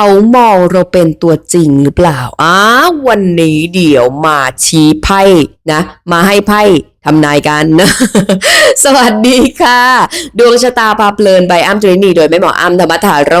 เขามองเราเป็นตัวจริงหรือเปล่าอ้าวันนี้เดี๋ยวมาชี้ไพ่นะ มาให้ไพ่ ทำนายกันนะสวัสดีค่ะ ดวงชะตาพาเพลินใบอ้ำตรินีโดยแม่หมออ้ำธรรมทาโร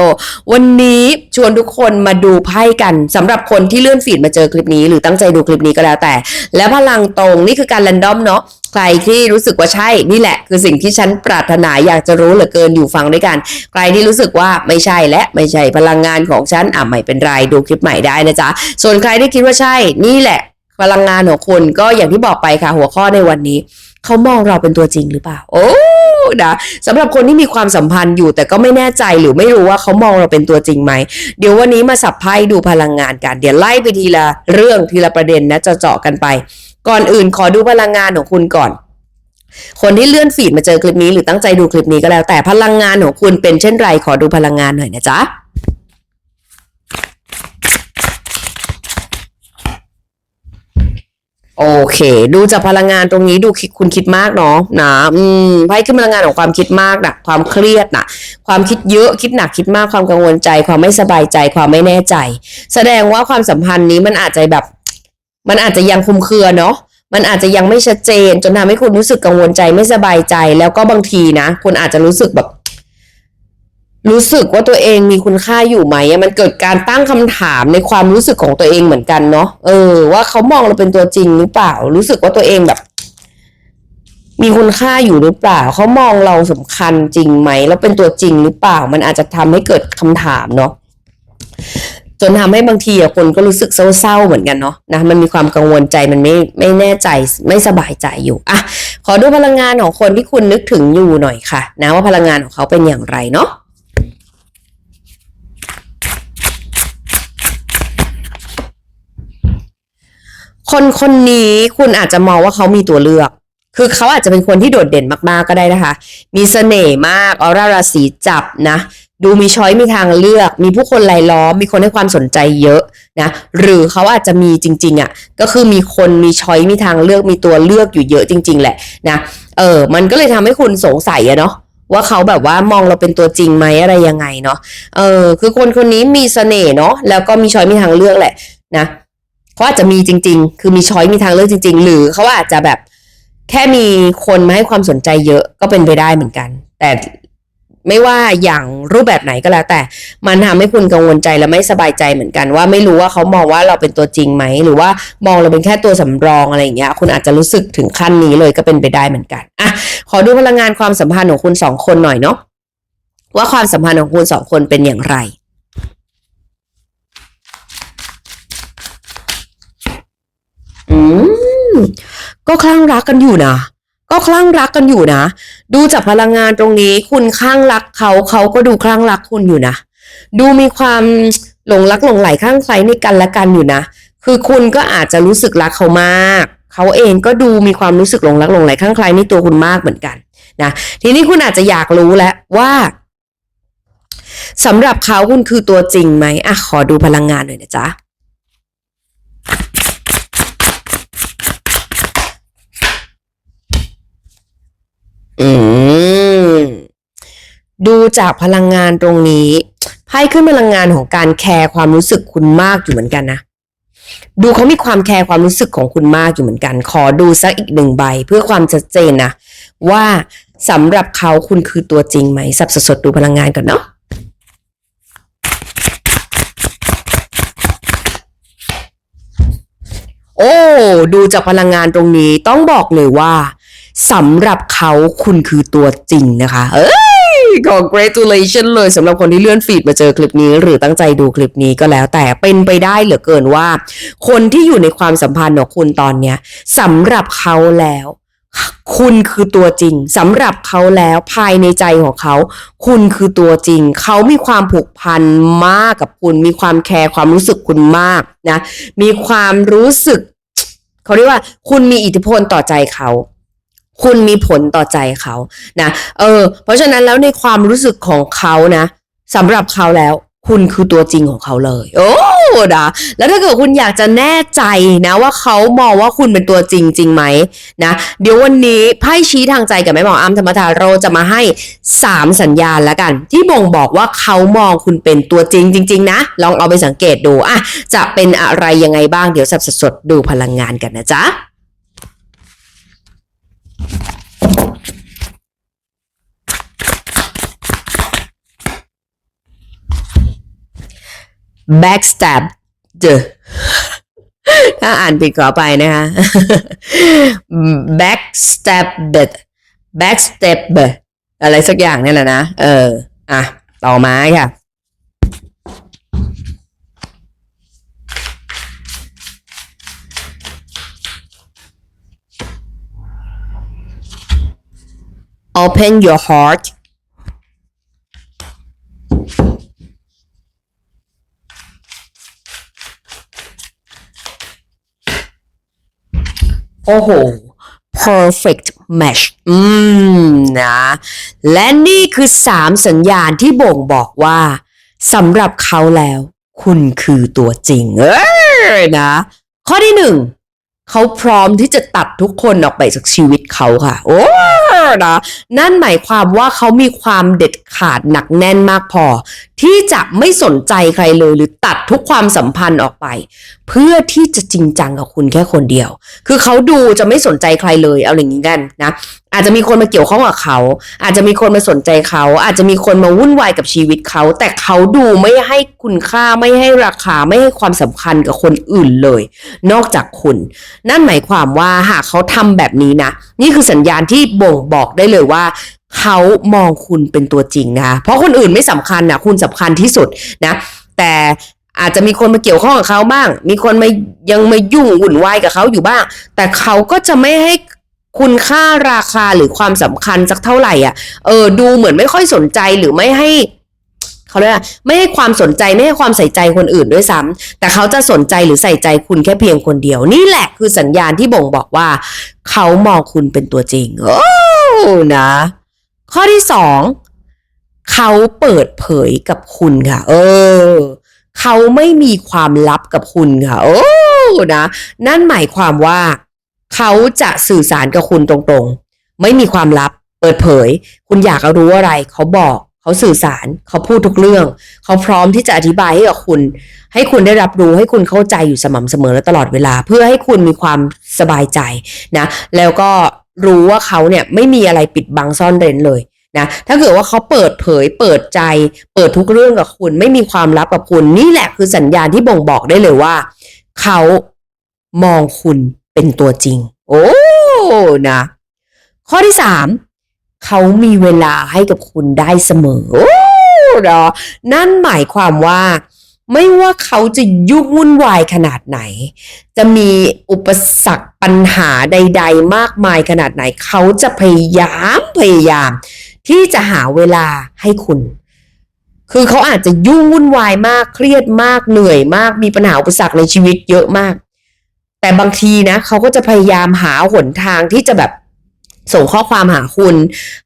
วันนี้ชวนทุกคนมาดูไพ่กันสำหรับคนที่เลื่อนฟีดมาเจอคลิปนี้ หรือตั้งใจดูคลิปนี้ก็แล้วแต่ และพลังตรงนี่คือการ r รนดอมเนาะใครที่รู้สึกว่าใช่นี่แหละ คือสิ่งที่ฉันปรารถนาอยากจะรู้เหลือเกินอยู่ฟังด้วยกัน ใครที่รู้สึกว่าไม่ใช่และไม่ใช่พลังงานของฉันอะไม่เป็นไรดูคลิปใหม่ได้นะจ๊ะส่วนใครที่คิดว่าใช่นี่แหละ พลังงานของคุณก็อย่างที่บอกไปค่ะ หัวข้อในวันนี้เขามองเราเป็นตัวจริงหรือเปล่า โอ้นะสำหรับคนที่มีความสัมพันธ์อยู่ แต่ก็ไม่แน่ใจหรือไม่รู้ว่าเขามองเราเป็นตัวจริงไหม เดี๋ยววันนี้มาสับไพ่ดูพลังงานกัน เดี๋ยวไล่ไปทีละเรื่องทีละประเด็นนะจะเจาะกันไป ก่อนอื่นขอดูพลังงานของคุณก่อนคนที่เลื่อนฟีดมาเจอคลิปนี้หรือตั้งใจดูคลิปนี้ก็แล้วแต่พลังงานของคุณเป็นเช่นไรขอดูพลังงานหน่อยนะจ๊ะ โอเค ดูจากพลังงานตรงนี้ดูคุณคิดมากเนาะนะอืมไพ่ขึ้นพลังงานของความคิดมากนะความเครียดนะความคิดเยอะคิดหนักคิดมากความกังวลใจ ความไม่สบายใจความไม่แน่ใจ แสดงว่าความสัมพันธ์นี้มันอาจจะแบบ มันอาจจะยังคุมเครือเนาะมันอาจจะยังไม่ชัดเจน จนทำให้คุณรู้สึกกังวลใจไม่สบายใจ แล้วก็บางทีนะคุณอาจจะรู้สึกแบบ รู้สึกว่าตัวเองมีคุณค่าอยู่ไหมมันเกิดการตั้งคำถามในความรู้สึกของตัวเองเหมือนกันเนาะเออ ว่าเขามองเราเป็นตัวจริงหรือเปล่า รู้สึกว่าตัวเองแบบ มีคุณค่าอยู่หรือเปล่า เขามองเราสำคัญจริงไหมแล้วเป็นตัวจริงหรือเปล่า มันอาจจะทำให้เกิดคำถามเนาะจนทำให้บางทีคนก็รู้สึกเศร้าๆเหมือนกันเนาะนะมันมีความกังวลใจมันไม่ไม่แน่ใจไม่สบายใจอยู่อะขอดูพลังงานของคนที่คุณนึกถึงอยู่หน่อยค่ะ นะว่าพลังงานของเขาเป็นอย่างไรเนาะ คนคนนี้คุณอาจจะมองว่าเขามีตัวเลือก คือเขาอาจจะเป็นคนที่โดดเด่นมากๆก็ได้นะคะ มีเสน่ห์มากออร่าราศีจับนะ ดูมีช้อยมีทางเลือก มีผู้คนรายล้อม มีคนให้ความสนใจเยอะนะ หรือเขาอาจจะมีจริง ๆอะ่ะ ก็คือมีคนมีช้อยมีทางเลือก มีตัวเลือกอยู่เยอะจริง ๆ แหละนะ เออ มันก็เลยทำให้คุณสงสัยอะเนาะว่าเขาแบบว่ามองเราเป็นตัวจริงไหมอะไรยังไงเนาะ เออ คือคนคนนี้มีเสน่ห์เนาะ แล้วก็มีช้อยมีทางเลือกแหละนะ เขาอาจจะมีจริง ๆ คือมีช้อยมีทางเลือกจริง ๆ หรือเขาอาจจะแบบแค่มีคนมาให้ความสนใจเยอะก็เป็นไปได้เหมือนกัน แต่ไม่ว่าอย่างรูปแบบไหนก็แล้ว แต่มันทำให้คุณกังวลใจและไม่สบายใจเหมือนกัน ว่าไม่รู้ว่าเขามองว่าเราเป็นตัวจริงไหม หรือว่ามองเราเป็นแค่ตัวสำรองอะไรอย่างเงี้ย คุณอาจจะรู้สึกถึงขั้นนี้เลยก็เป็นไปได้เหมือนกันอะขอดูพลังงานความสัมพันธ์ของคุณสองคนหน่อยเนาะว่าความสัมพันธ์ของคุณสองคนเป็นอย่างไร อืมก็คลั่งรักกันอยู่นะก็คลั่งรักกันอยู่นะ ดูจากพลังงานตรงนี้ คุณคลั่งรักเขาเขาก็ดูคลั่งรักคุณอยู่นะ ดูมีความหลงรักหลงไหลข้างใครในกันและกันอยู่นะ คือคุณก็อาจจะรู้สึกรักเขามาก เขาเองก็ดูมีความรู้สึกหลงรักหลงไหลข้างใครในตัวคุณมากเหมือนกันนะทีนี้คุณอาจจะอยากรู้แล้วว่าสำหรับเขาคุณคือตัวจริงไหมอะขอดูพลังงานหน่อยนะจ๊ะ ดูจากพลังงานตรงนี้ไพ่ขึ้นพลังงานของการแคร์ความรู้สึกคุณมากอยู่เหมือนกันนะดูเขามีความแคร์ความรู้สึกของคุณมากอยู่เหมือนกัน ขอดูสักอีกหนึ่งใบ เพื่อความชัดเจนนะว่าสำหรับเขาคุณคือตัวจริงไหมสับสดดูพลังงานก่อนเนาะโอ้ดูจากพลังงานตรงนี้ต้องบอกเลยว่าสำหรับเขาคุณคือตัวจริงนะคะ เอ้ย congratulation เลยสำหรับคนที่เลื่อนฟีดมาเจอคลิปนี้ หรือตั้งใจดูคลิปนี้ก็แล้ว แต่เป็นไปได้เหลือเกินว่า คนที่อยู่ในความสัมพันธ์ของคุณตอนเนี้ยสำหรับเขาแล้ว คุณคือตัวจริงสำหรับเขาแล้วภายในใจของเขา คุณคือตัวจริง เขามีความผูกพันมากกับคุณ มีความแคร์ความรู้สึกคุณมากนะ มีความรู้สึก เขาเรียกว่า คุณมีอิทธิพลต่อใจเขา คุณมีผลต่อใจเขานะเออ เพราะฉะนั้นแล้วในความรู้สึกของเขานะสำหรับเขาแล้วคุณคือตัวจริงของเขาเลย โอ้นะแล้วถ้าเกิดคุณอยากจะแน่ใจนะว่าเขามองว่าคุณเป็นตัวจริงจริงไหมนะ เดี๋ยววันนี้ไพ่ชี้ทางใจกับแม่หมออ้ำธรรมทาโรจะมาให้ 3 สัญญาณแล้วกัน ที่บ่งบอกว่าเขามองคุณเป็นตัวจริงจริง ๆ นะ ลองเอาไปสังเกตดูอะจะเป็นอะไรยังไงบ้างเดี๋ยวสับสดๆดูพลังงานกันนะจ๊ะ backstab เจอถ้าอ่านผิดขอไปนะคะ backstab backstab อะไรสักอย่างนี่แหละนะ เออ อะ ต่อมาค่ะ open your heart โอ้โห perfect match อืมนะ และนี่คือสามสัญญาณที่บ่งบอกว่าสำหรับเขาแล้ว คุณคือตัวจริง เออนะ ข้อที่หนึ่ง เขาพร้อมที่จะตัดทุกคนออกไปจากชีวิตเขาค่ะ โอ้ นะนั่นหมายความว่าเขามีความเด็ดขาดหนักแน่นมากพอ ที่จะไม่สนใจใครเลยหรือตัดทุกความสัมพันธ์ออกไป เพื่อที่จะจริงจังกับคุณแค่คนเดียว คือเขาดูจะไม่สนใจใครเลยเอาอย่างนี้กันนะ อาจจะมีคนมาเกี่ยวข้องกับเขา อาจจะมีคนมาสนใจเขา อาจจะมีคนมาวุ่นวายกับชีวิตเขา แต่เขาดูไม่ให้คุณค่าไม่ให้ราคาไม่ให้ความสำคัญกับคนอื่นเลย นอกจากคุณ นั่นหมายความว่าหากเขาทำแบบนี้นะ นี่คือสัญญาณที่บ่งบอกได้เลยว่าเขามองคุณเป็นตัวจริงนะคะเพราะคนอื่นไม่สำคัญนะคุณสำคัญที่สุดนะ แต่อาจจะมีคนมาเกี่ยวข้องกับเขาบ้าง มีคนมายังมายุ่งวุ่นวายกับเขาอยู่บ้าง แต่เขาก็จะไม่ให้ คุณค่าราคาหรือความสำคัญสักเท่าไหร่อะเออดูเหมือนไม่ค่อยสนใจหรือไม่ให้เขาเรียกว่าไม่ให้ความสนใจไม่ให้ความใส่ใจคนอื่นด้วยซ้ำแต่เขาจะสนใจหรือใส่ใจคุณแค่เพียงคนเดียว นี่แหละคือสัญญาณที่บ่งบอกว่า เขามองคุณเป็นตัวจริงโอ้นะ ข้อที่สองเขาเปิดเผยกับคุณค่ะ เออ เขาไม่มีความลับกับคุณค่ะ โอ้นะ นั่นหมายความว่า เขาจะสื่อสารกับคุณตรงๆ ไม่มีความลับ เปิดเผย คุณอยากรู้อะไร เขาบอก เขาสื่อสาร เขาพูดทุกเรื่อง เขาพร้อมที่จะอธิบายให้กับคุณ ให้คุณได้รับรู้ ให้คุณเข้าใจอยู่สม่ำเสมอและตลอดเวลา เพื่อให้คุณมีความสบายใจนะ แล้วก็รู้ว่าเขาเนี่ยไม่มีอะไรปิดบังซ่อนเร้นเลยนะถ้าเกิดว่าเขาเปิดเผย เปิดใจ เปิดทุกเรื่องกับคุณ ไม่มีความลับกับคุณ นี่แหละคือสัญญาณที่บ่งบอกได้เลยว่า เขามองคุณ เป็นตัวจริง โอ้นะ ข้อที่สามเขามีเวลาให้กับคุณได้เสมอ โอ้เนาะนั่นหมายความว่าไม่ว่าเขาจะยุ่งวุ่นวายขนาดไหน จะมีอุปสรรคปัญหาใด ๆ มากมายขนาดไหน เขาจะพยายามพยายาม ที่จะหาเวลาให้คุณ คือเขาอาจจะยุ่งวุ่นวายมากเครียดมากเหนื่อยมากมีปัญหาอุปสรรคในชีวิตเยอะมาก แต่บางทีนะเขาก็จะพยายามหาหนทางที่จะแบบส่งข้อความหาคุณ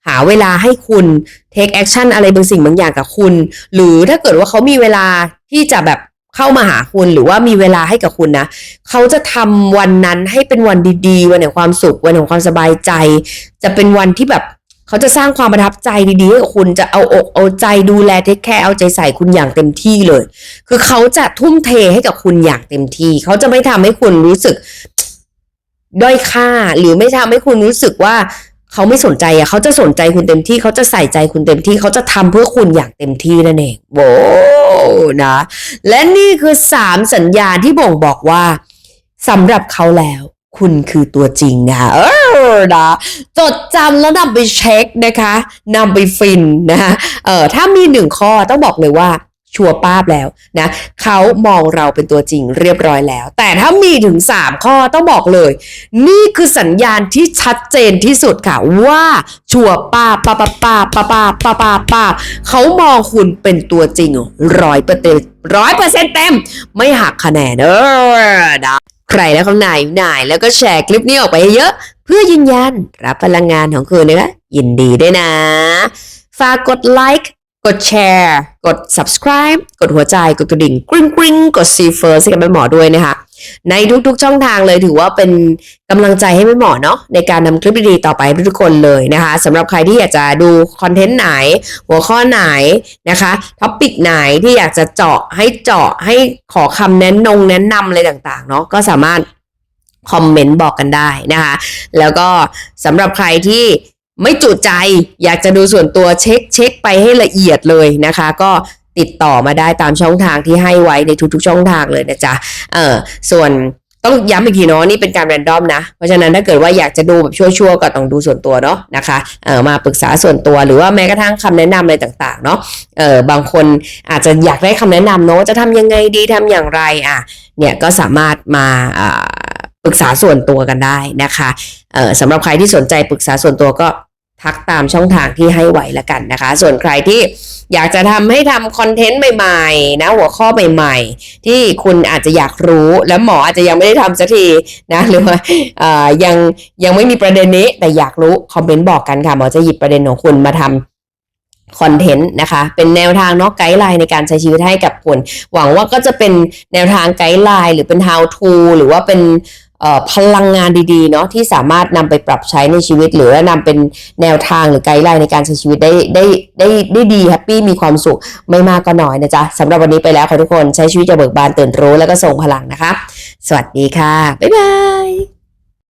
หาเวลาให้คุณ take action อะไรบางสิ่งบางอย่างกับคุณ หรือถ้าเกิดว่าเขามีเวลาที่จะแบบเข้ามาหาคุณหรือว่ามีเวลาให้กับคุณนะ เขาจะทำวันนั้นให้เป็นวันดีๆ วันแห่งความสุข วันแห่งความสบายใจ จะเป็นวันที่แบบ เขาจะสร้างความประทับใจดีๆให้กับคุณจะเอาอกเอาใจดูแลเทคแคร์เอาใจใส่คุณอย่างเต็มที่เลย คือเขาจะทุ่มเทให้กับคุณอย่างเต็มที่ เขาจะไม่ทำให้คุณรู้สึกด้อยค่า หรือไม่ทำให้คุณรู้สึกว่าเขาไม่สนใจอะเขาจะสนใจคุณเต็มที่ เขาจะใส่ใจคุณเต็มที่ เขาจะทำเพื่อคุณอย่างเต็มที่นั่นเองโว้นะ และนี่คือสามสัญญาณที่บ่งบอกว่าสำหรับเขาแล้ว คุณคือตัวจริงนะคะเออ นะจดจำแล้วนำไปเช็คนะคะนำไปฟินนะคะเออถ้ามีหนึ่งข้อต้องบอกเลยว่าชัวร์ป้าบแล้วนะเขามองเราเป็นตัวจริงเรียบร้อยแล้ว แต่ถ้ามีถึง 3 ข้อต้องบอกเลย นี่คือสัญญาณที่ชัดเจนที่สุดค่ะว่าชัวร์ป้าป้าป้าป้าป้าป้าป้าป้าป้าเขามองคุณเป็นตัวจริงร้อยเปอร์เซ็นต์ร้อยเปอร์เซ็นต์เต็ม ไม่หักคะแนนเออนะใครแล้วคำไหนไหนแล้วก็แชร์คลิปนี้ออกไปให้เยอะ พื่อยืนยันรับพลังงานของคุณนะคะยินดีด้วยนะ ฝากกดไลค์กดแชร์กด subscribe กดหัวใจ กดกระดิ่งกริ๊งกริ๊งกด see first ให้กับแม่หมอด้วยนะคะในทุกๆช่องทางเลยถือว่าเป็นกำลังใจให้แม่หมอเนาะในการนำคลิปดีๆต่อไปให้ทุกคนเลยนะคะสำหรับใครที่อยากจะดูคอนเทนต์ไหน หัวข้อไหนนะคะท็อปิกไหนที่อยากจะเจาะให้เจาะให้ขอคำแนะนงแนะนำอะไรต่างๆเนาะก็สามารถ คอมเมนต์บอกกันได้นะคะ แล้วก็สำหรับใครที่ไม่จุใจอยากจะดูส่วนตัวเช็คเช็คไปให้ละเอียดเลยนะคะ ก็ติดต่อมาได้ตามช่องทางที่ให้ไว้ในทุกๆ ช่องทางเลยนะจ๊ะเออส่วนต้องย้ำอีกทีเนาะนี่เป็นการแรนดอมนะ เพราะฉะนั้นถ้าเกิดว่าอยากจะดูแบบชั่วๆก็ต้องดูส่วนตัวเนาะนะคะเออมาปรึกษาส่วนตัวหรือว่าแม้กระทั่งคำแนะนำอะไรต่างๆเนาะเออบางคนอาจจะอยากได้คำแนะนำเนาะจะทำยังไงดีทำอย่างไรอะเนี่ยก็สามารถมาอ่า ปรึกษาส่วนตัวกันได้นะคะเอ่อสำหรับใครที่สนใจปรึกษาส่วนตัวก็ทักตามช่องทางที่ให้ไว้ละกันนะคะ ส่วนใครที่อยากจะทำให้ทำคอนเทนต์ใหม่ๆนะหัวข้อใหม่ๆ ที่คุณอาจจะอยากรู้แล้วหมออาจจะยังไม่ได้ทำสักทีนะหรือว่าเอ่อยังยังไม่มีประเด็นนี้แต่อยากรู้คอมเมนต์บอกกันค่ะหมอจะหยิบประเด็นของคุณมาทำคอนเทนต์นะคะ เป็นแนวทางเนาะไกด์ไลน์ในการใช้ชีวิตให้กับคุณหวังว่าก็จะเป็นแนวทางไกด์ไลน์หรือเป็น how to หรือว่าเป็น พลังงานดีๆเนาะที่สามารถนำไปปรับใช้ในชีวิต หรือว่านำเป็นแนวทางหรือไกด์ไลน์ในการใช้ชีวิตได้ได้ได้ได้ดีแฮปปี้มีความสุขไม่มากก็น้อยนะจ๊ะสำหรับวันนี้ไปแล้วค่ะทุกคนใช้ชีวิตจะเบิกบานตื่นรู้แล้วก็ส่งพลังนะคะ สวัสดีค่ะ บ๊ายบาย